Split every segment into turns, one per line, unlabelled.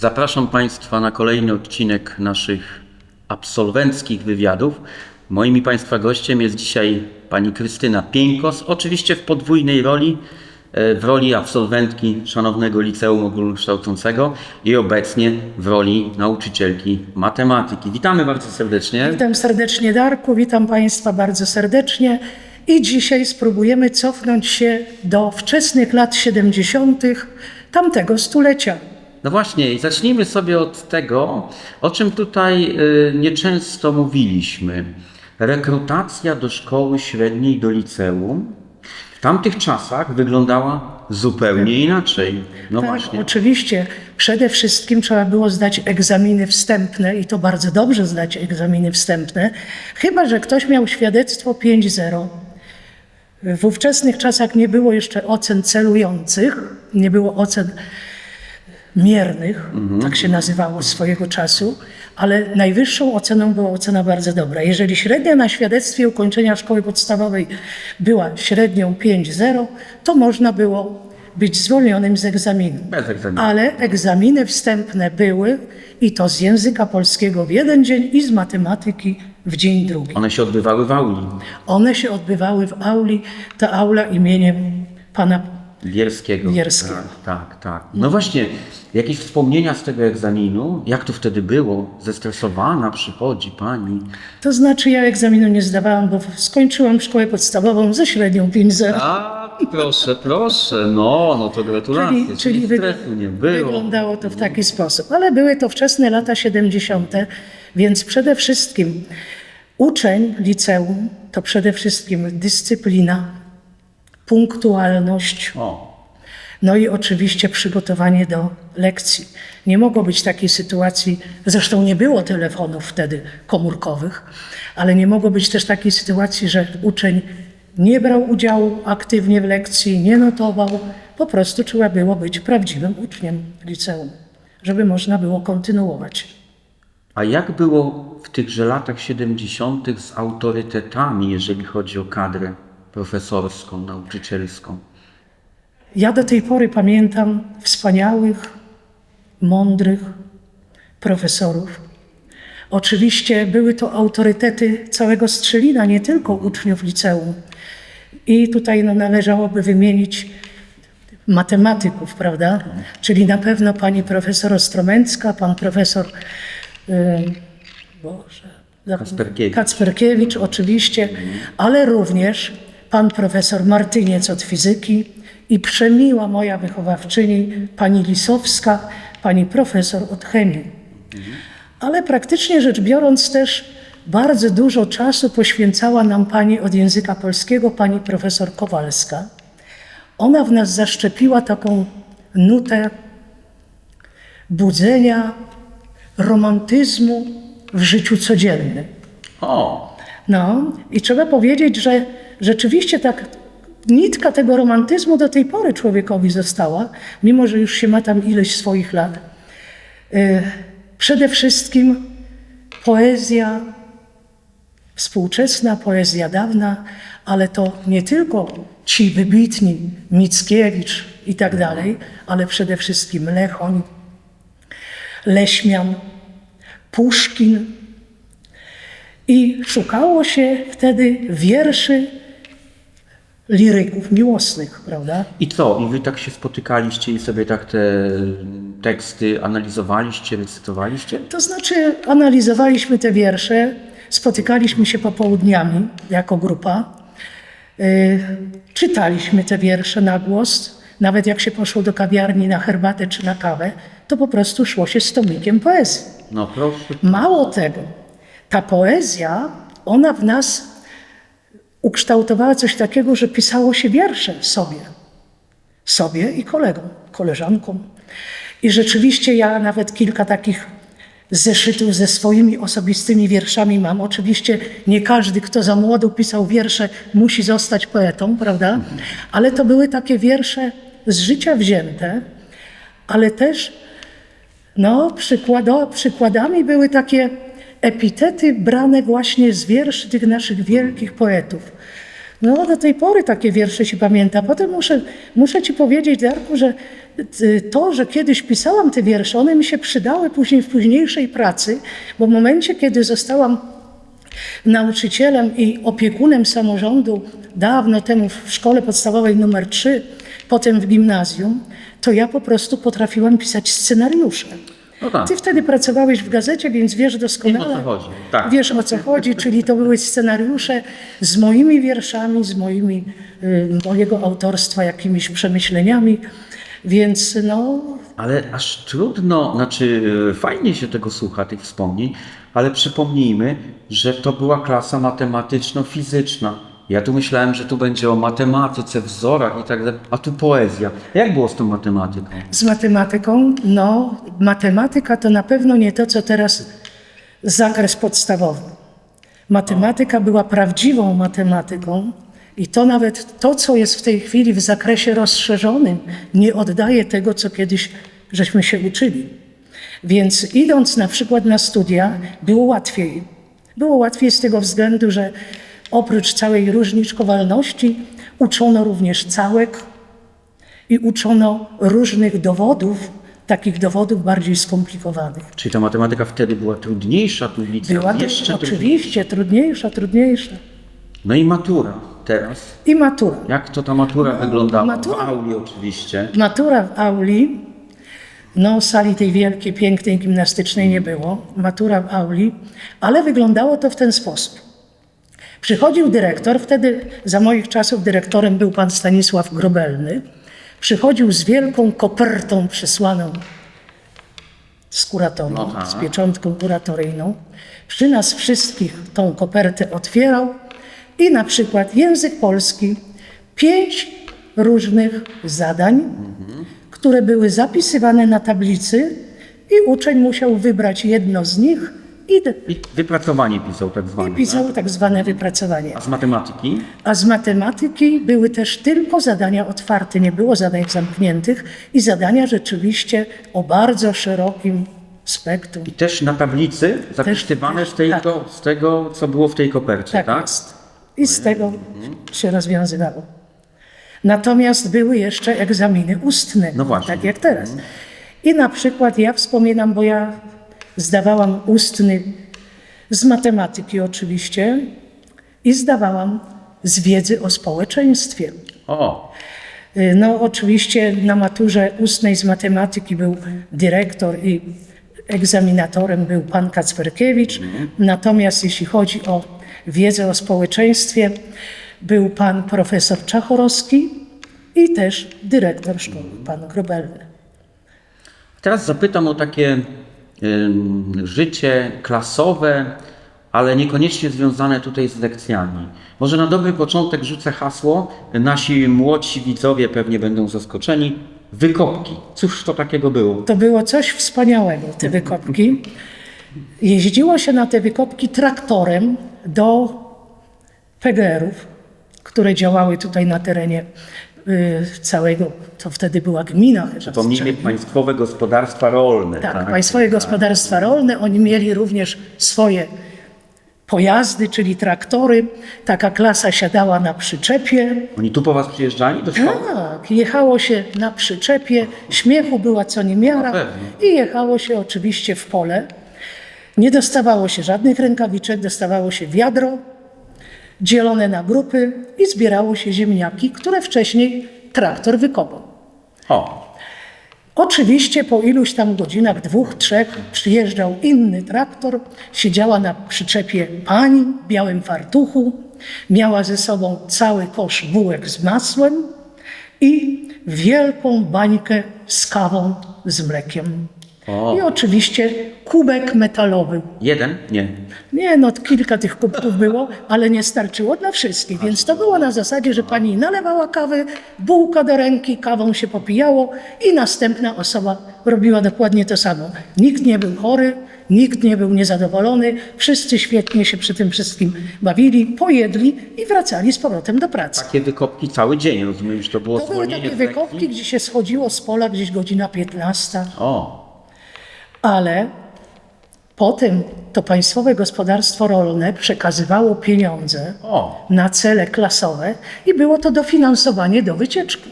Zapraszam Państwa na kolejny odcinek naszych absolwenckich wywiadów. Moim i Państwa gościem jest dzisiaj pani Krystyna Pieńkos, oczywiście w podwójnej roli, e, w roli absolwentki Szanownego Liceum Ogólnokształcącego i obecnie w roli nauczycielki matematyki. Witamy bardzo serdecznie.
Witam serdecznie Darku, witam Państwa bardzo serdecznie i dzisiaj spróbujemy cofnąć się do wczesnych lat 70. tamtego stulecia.
No właśnie, zacznijmy sobie od tego, o czym tutaj y, nieczęsto mówiliśmy. Rekrutacja do szkoły średniej, do liceum w tamtych czasach wyglądała zupełnie inaczej. No
Tak,
właśnie.
oczywiście przede wszystkim trzeba było zdać egzaminy wstępne i to bardzo dobrze zdać egzaminy wstępne, chyba że ktoś miał świadectwo 5.0. W ówczesnych czasach nie było jeszcze ocen celujących, nie było ocen miernych, tak się nazywało swojego czasu, ale najwyższą oceną była ocena bardzo dobra. Jeżeli średnia na świadectwie ukończenia szkoły podstawowej była średnią 5.0, to można było być zwolnionym z egzaminu.
Egzaminu.
Ale egzaminy wstępne były i to z języka polskiego w jeden dzień i z matematyki w dzień drugi.
One się odbywały w auli
One się odbywały w auli, ta aula imieniem pana
Wierskiego.
Wierskiego.
Tak, tak, tak. No właśnie, jakieś wspomnienia z tego egzaminu? Jak to wtedy było? Zestresowana przychodzi pani.
To znaczy ja egzaminu nie zdawałam, bo skończyłam szkołę podstawową ze średnią 5.0.
A, proszę, proszę, no, no to gratulacje.
Czyli, czyli
stresu nie było.
wyglądało to w taki sposób. Ale były to wczesne lata 70., więc przede wszystkim uczeń liceum to przede wszystkim dyscyplina, punktualność,
O,
no i oczywiście przygotowanie do lekcji. Nie mogło być takiej sytuacji, zresztą nie było telefonów wtedy komórkowych, ale nie mogło być też takiej sytuacji, że uczeń nie brał udziału aktywnie w lekcji, nie notował. Po prostu trzeba było być prawdziwym uczniem liceum, żeby można było kontynuować.
A jak było w tychże latach 70. z autorytetami, jeżeli chodzi o kadrę profesorską, nauczycielską?
Ja do tej pory pamiętam wspaniałych, mądrych profesorów. Oczywiście były to autorytety całego Strzelina, nie tylko uczniów liceum. I tutaj no, należałoby wymienić matematyków, prawda? Czyli na pewno pani profesor Ostromęcka, pan profesor y, Boże,
Kacperkiewicz.
Kacperkiewicz oczywiście, ale również pan profesor Martyniec od fizyki i przemiła moja wychowawczyni, pani Lisowska, pani profesor od chemii. Ale praktycznie rzecz biorąc też bardzo dużo czasu poświęcała nam pani od języka polskiego, pani profesor Kowalska. Ona w nas zaszczepiła taką nutę budzenia romantyzmu w życiu codziennym.
O,
No i trzeba powiedzieć, że rzeczywiście tak nitka tego romantyzmu do tej pory człowiekowi została, mimo że już się ma tam ileś swoich lat. Y, Przede wszystkim poezja współczesna, poezja dawna, ale to nie tylko ci wybitni, Mickiewicz i tak dalej, ale przede wszystkim Lechoń, Leśmian, Puszkin, i szukało się wtedy wierszy liryków miłosnych, prawda?
i co? I wy tak się spotykaliście i sobie tak te teksty analizowaliście, recytowaliście?
To znaczy analizowaliśmy te wiersze, spotykaliśmy się popołudniami jako grupa, y, czytaliśmy te wiersze na głos, nawet jak się poszło do kawiarni na herbatę czy na kawę, to po prostu szło się z tomikiem poezji.
No proszę.
Mało tego, ta poezja, ona w nas ukształtowała coś takiego, że pisało się wiersze sobie. Sobie i kolegom, koleżankom. I rzeczywiście ja nawet kilka takich zeszytów ze swoimi osobistymi wierszami mam. Oczywiście nie każdy, kto za młodu pisał wiersze, musi zostać poetą, prawda? Ale to były takie wiersze z życia wzięte, ale też no, przykładami były takie epitety brane właśnie z wierszy tych naszych wielkich poetów. No, do tej pory takie wiersze się pamięta. Potem muszę, muszę ci powiedzieć, Darku, że y, to, że kiedyś pisałam te wiersze, one mi się przydały później w późniejszej pracy, bo w momencie, kiedy zostałam nauczycielem i opiekunem samorządu dawno temu w szkole podstawowej numer 3, potem w gimnazjum, to ja po prostu potrafiłam pisać scenariusze.
No tak.
Ty wtedy pracowałeś w gazecie, więc wiesz doskonale.
Wiem, o co chodzi. Tak.
Wiesz o co chodzi, czyli to były scenariusze z moimi wierszami, z moimi, y, mojego autorstwa, jakimiś przemyśleniami. Więc no,
Ale aż trudno, znaczy e, fajnie się tego słucha, tych wspomnień, ale przypomnijmy, że to była klasa matematyczno-fizyczna. Ja tu myślałem, że tu będzie o matematyce, wzorach i tak dalej, a tu poezja. Jak było z tą matematyką?
z matematyką, no, matematyka to na pewno nie to, co teraz zakres podstawowy. Matematyka była prawdziwą matematyką i to nawet to, co jest w tej chwili w zakresie rozszerzonym, nie oddaje tego, co kiedyś żeśmy się uczyli. Więc idąc na przykład na studia, było łatwiej. Było łatwiej z tego względu, że oprócz całej różniczkowalności uczono również całek, i uczono różnych dowodów, takich dowodów bardziej skomplikowanych.
Czyli ta matematyka wtedy była trudniejsza, tu
Była
jeszcze
oczywiście trudniejsza, trudniejsza.
No i matura teraz.
I matura.
Jak to ta matura wyglądała?
matura-
W auli oczywiście.
Matura w auli, no sali tej wielkiej, pięknej, gimnastycznej nie było. Matura w auli, ale wyglądało to w ten sposób. Przychodził dyrektor, wtedy za moich czasów dyrektorem był pan Stanisław Grobelny. Przychodził z wielką kopertą przysłaną z
tak.
z pieczątką kuratoryjną. Przy nas wszystkich tą kopertę otwierał i na przykład język polski, pięć różnych zadań, które były zapisywane na tablicy i uczeń musiał wybrać jedno z nich i, de-
I wypracowanie pisał tak zwane.
i pisał tak zwane wypracowanie.
A z matematyki?
A z matematyki były też tylko zadania otwarte, nie było zadań zamkniętych i zadania rzeczywiście o bardzo szerokim spektrum.
I też na tablicy zapisywane z, tej,
tak.
z tego, co było w tej kopercie,
Tak,
tak?
jest. I z tego się rozwiązywało. Natomiast były jeszcze egzaminy ustne,
No właśnie.
tak jak teraz. I na przykład ja wspominam, bo ja zdawałam ustny z matematyki oczywiście i zdawałam z wiedzy o społeczeństwie.
O,
Y, No oczywiście na maturze ustnej z matematyki był dyrektor i egzaminatorem był pan Kacperkiewicz. Natomiast jeśli chodzi o wiedzę o społeczeństwie, był pan profesor Czachorowski i też dyrektor szkoły, pan Grobelny.
teraz zapytam o takie życie klasowe, ale niekoniecznie związane tutaj z lekcjami. Może na dobry początek rzucę hasło, nasi młodsi widzowie pewnie będą zaskoczeni. Wykopki. Cóż to takiego było?
To było coś wspaniałego, te wykopki. Jeździło się na te wykopki traktorem do PGR-ów, które działały tutaj na terenie całego, to wtedy była gmina. chyba
Przypomnijmy, państwowe gospodarstwa rolne.
Tak, państwowe gospodarstwa rolne, oni mieli również swoje pojazdy, czyli traktory. Taka klasa siadała na przyczepie.
Oni tu po was przyjeżdżali do szkoły?
Tak, jechało się na przyczepie, śmiechu była co niemiara
pewnie.
i jechało się oczywiście w pole. Nie dostawało się żadnych rękawiczek, dostawało się wiadro dzielone na grupy i zbierało się ziemniaki, które wcześniej traktor wykopał.
O,
Oczywiście po iluś tam godzinach, dwóch, trzech, przyjeżdżał inny traktor, siedziała na przyczepie pani w białym fartuchu, miała ze sobą cały kosz bułek z masłem i wielką bańkę z kawą z mlekiem.
O.
I oczywiście kubek metalowy.
jeden? Nie.
Nie, no kilka tych kubków było, ale nie starczyło dla wszystkich, więc to było na zasadzie, że pani nalewała kawę, bułka do ręki, kawą się popijało i następna osoba robiła dokładnie to samo. Nikt nie był chory, nikt nie był niezadowolony, wszyscy świetnie się przy tym wszystkim bawili, pojedli i wracali z powrotem do pracy.
Takie wykopki cały dzień, rozumiem, że to było
To były
zwolnienie
takie
z lekcji?
wykopki, gdzie się schodziło z pola gdzieś godzina 15.
O,
Ale potem to Państwowe Gospodarstwo Rolne przekazywało pieniądze
o.
na cele klasowe i było to dofinansowanie do wycieczki.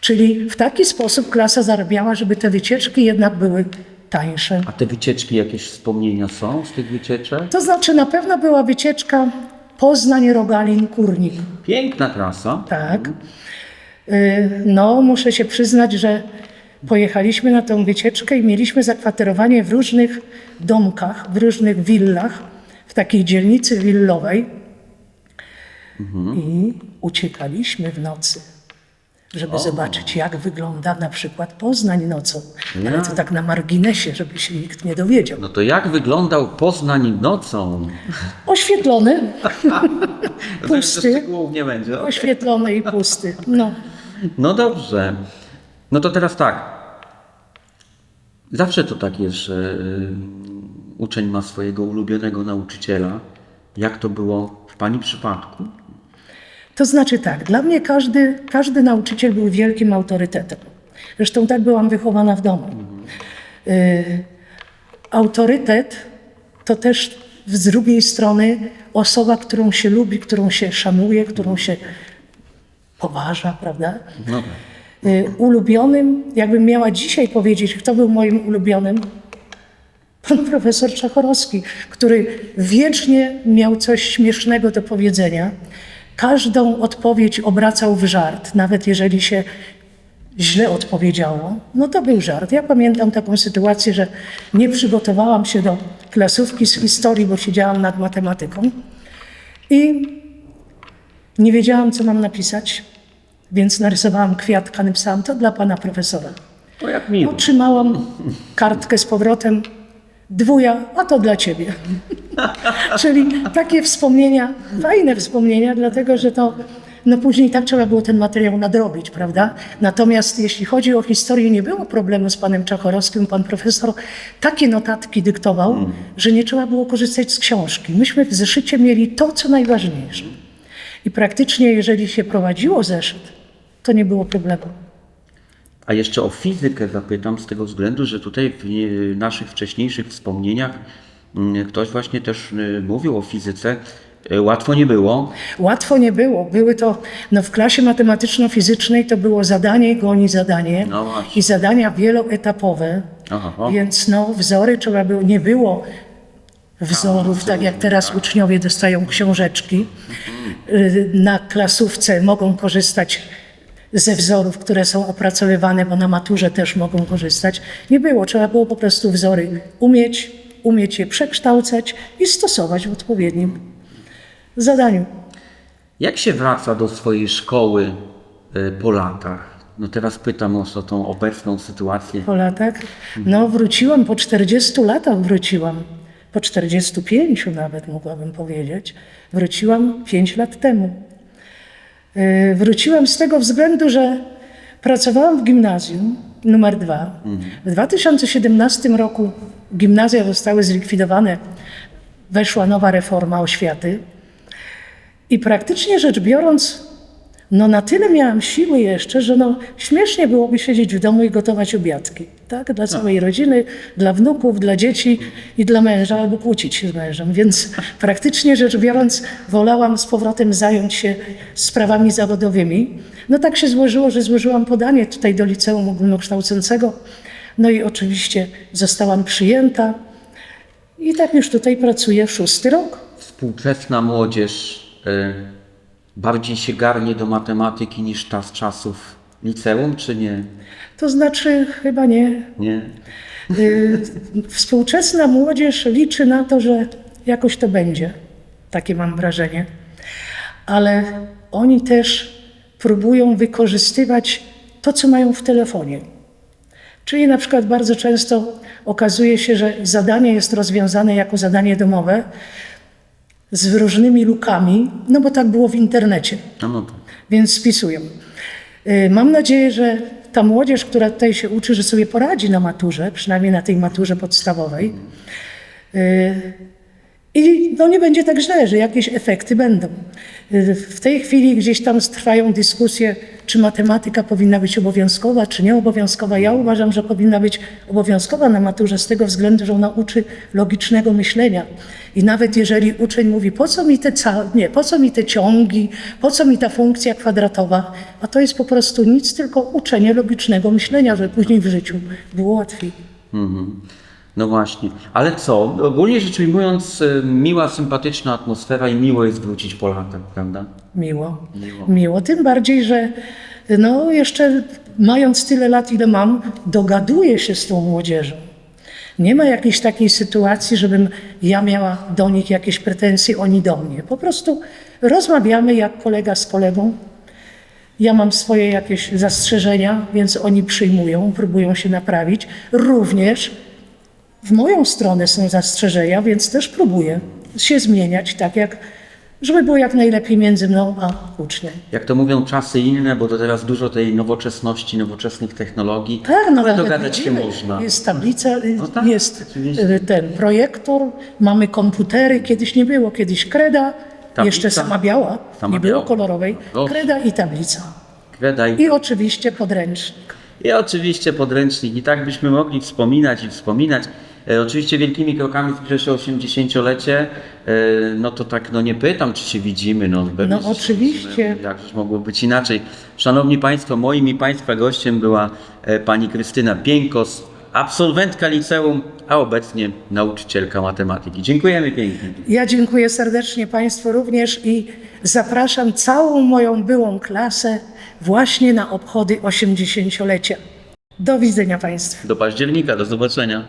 Czyli w taki sposób klasa zarabiała, żeby te wycieczki jednak były tańsze.
A te wycieczki, jakieś wspomnienia są z tych wycieczek?
To znaczy na pewno była wycieczka Poznań, Rogalin, Kurnik.
Piękna trasa.
Tak. Y, No, muszę się przyznać, że pojechaliśmy na tą wycieczkę i mieliśmy zakwaterowanie w różnych domkach, w różnych willach, w takiej dzielnicy willowej. I uciekaliśmy w nocy, żeby zobaczyć, jak wygląda na przykład Poznań nocą. Ale to tak na marginesie, żeby się nikt nie dowiedział.
No to jak wyglądał Poznań nocą?
Oświetlony, pusty,
szczegółów nie będzie.
oświetlony i pusty. No.
No dobrze. No to teraz tak. Zawsze to tak jest, że y, uczeń ma swojego ulubionego nauczyciela. Jak to było w Pani przypadku?
To znaczy tak, dla mnie każdy, każdy nauczyciel był wielkim autorytetem. Zresztą tak byłam wychowana w domu. Y, autorytet to też z drugiej strony osoba, którą się lubi, którą się szanuje, którą się poważa, prawda?
No tak.
Y, ulubionym, jakbym miała dzisiaj powiedzieć, kto był moim ulubionym, pan profesor Czachorowski, który wiecznie miał coś śmiesznego do powiedzenia. Każdą odpowiedź obracał w żart, nawet jeżeli się źle odpowiedziało, no to był żart. Ja pamiętam taką sytuację, że nie przygotowałam się do klasówki z historii, bo siedziałam nad matematyką i nie wiedziałam, co mam napisać, więc narysowałam kwiatka, napisałam to dla pana profesora.
O jak miło.
Otrzymałam kartkę z powrotem. Dwuja, a to dla ciebie. Czyli takie wspomnienia, fajne wspomnienia, dlatego że to no później tak trzeba było ten materiał nadrobić, prawda? Natomiast jeśli chodzi o historię, nie było problemu z panem Czachorowskim. Pan profesor takie notatki dyktował, że nie trzeba było korzystać z książki. Myśmy w zeszycie mieli to, co najważniejsze. I praktycznie, jeżeli się prowadziło zeszyt, to nie było problemu.
A jeszcze o fizykę zapytam z tego względu, że tutaj w e, naszych wcześniejszych wspomnieniach mm, ktoś właśnie też e, mówił o fizyce. E, Łatwo nie było.
Łatwo nie było. Były to, no w klasie matematyczno-fizycznej to było zadanie goni zadanie
No
i zadania wieloetapowe,
Aha,
więc no wzory trzeba było, nie było wzorów, tak jak teraz uczniowie dostają książeczki. Y, Na klasówce mogą korzystać ze wzorów, które są opracowywane, bo na maturze też mogą korzystać. Nie było, trzeba było po prostu wzory umieć, umieć je przekształcać i stosować w odpowiednim zadaniu.
Jak się wraca do swojej szkoły e, po latach? No teraz pytam o o tą obecną sytuację.
Po latach? No, wróciłam po 40 latach, wróciłam. Po 45 nawet mogłabym powiedzieć. Wróciłam 5 lat temu. Yy, Wróciłam z tego względu, że pracowałam w gimnazjum numer dwa. W 2017 roku gimnazja zostały zlikwidowane. Weszła nowa reforma oświaty. I praktycznie rzecz biorąc, no na tyle miałam siły jeszcze, że no śmiesznie byłoby siedzieć w domu i gotować obiadki. Tak? Dla całej rodziny, dla wnuków, dla dzieci i dla męża, albo kłócić się z mężem. Więc praktycznie rzecz biorąc, wolałam z powrotem zająć się sprawami zawodowymi. No tak się złożyło, że złożyłam podanie tutaj do liceum ogólnokształcącego. No i oczywiście zostałam przyjęta. I tak już tutaj pracuję szósty rok.
Współczesna młodzież e, bardziej się garnie do matematyki niż z czasów liceum, czy nie?
To znaczy chyba nie.
Nie.
Y, Współczesna młodzież liczy na to, że jakoś to będzie. Takie mam wrażenie. Ale oni też próbują wykorzystywać to, co mają w telefonie. Czyli na przykład bardzo często okazuje się, że zadanie jest rozwiązane jako zadanie domowe z różnymi lukami, no bo tak było w internecie
No, no tak.
więc spisują. Y, Mam nadzieję, że ta młodzież, która tutaj się uczy, że sobie poradzi na maturze, przynajmniej na tej maturze podstawowej. I no nie będzie tak źle, że jakieś efekty będą. W tej chwili gdzieś tam trwają dyskusje, czy matematyka powinna być obowiązkowa, czy nieobowiązkowa. Ja uważam, że powinna być obowiązkowa na maturze z tego względu, że ona uczy logicznego myślenia. I nawet jeżeli uczeń mówi, po co mi te, nie, po co mi te ciągi, po co mi ta funkcja kwadratowa, a to jest po prostu nic, tylko uczenie logicznego myślenia, żeby później w życiu było łatwiej.
Mhm. No właśnie. Ale co? Ogólnie rzecz ujmując, y, miła, sympatyczna atmosfera i miło jest wrócić po latach, prawda?
Miło.
Miło.
Miło. Tym bardziej, że no jeszcze mając tyle lat, ile mam, dogaduję się z tą młodzieżą. Nie ma jakiejś takiej sytuacji, żebym ja miała do nich jakieś pretensje, oni do mnie. Po prostu rozmawiamy jak kolega z kolegą. Ja mam swoje jakieś zastrzeżenia, więc oni przyjmują, próbują się naprawić. Również w moją stronę są zastrzeżenia, więc też próbuję się zmieniać tak, jak, żeby było jak najlepiej między mną a uczniem.
Jak to mówią, czasy inne, bo to teraz dużo tej nowoczesności, nowoczesnych technologii.
Tak, no
ale dogadać się można.
Jest tablica,
No tak,
jest
oczywiście.
y, ten projektor, mamy komputery, kiedyś nie było, kiedyś kreda,
Tablica.
jeszcze sama biała,
Sama
nie było
biała.
kolorowej, kreda i tablica.
Kreda i
I oczywiście podręcznik.
I oczywiście podręcznik. I tak byśmy mogli wspominać i wspominać. E, oczywiście wielkimi krokami zbliża się 80-lecie. E, no to tak, no nie pytam, czy się widzimy. No,
No oczywiście.
widzimy. Jakżeż mogło być inaczej. Szanowni Państwo, moim i Państwa gościem była e, pani Krystyna Pieńkos, absolwentka liceum, a obecnie nauczycielka matematyki. Dziękujemy pięknie.
Ja dziękuję serdecznie Państwu również i zapraszam całą moją byłą klasę właśnie na obchody 80-lecia. Do widzenia Państwu.
Do października, do zobaczenia.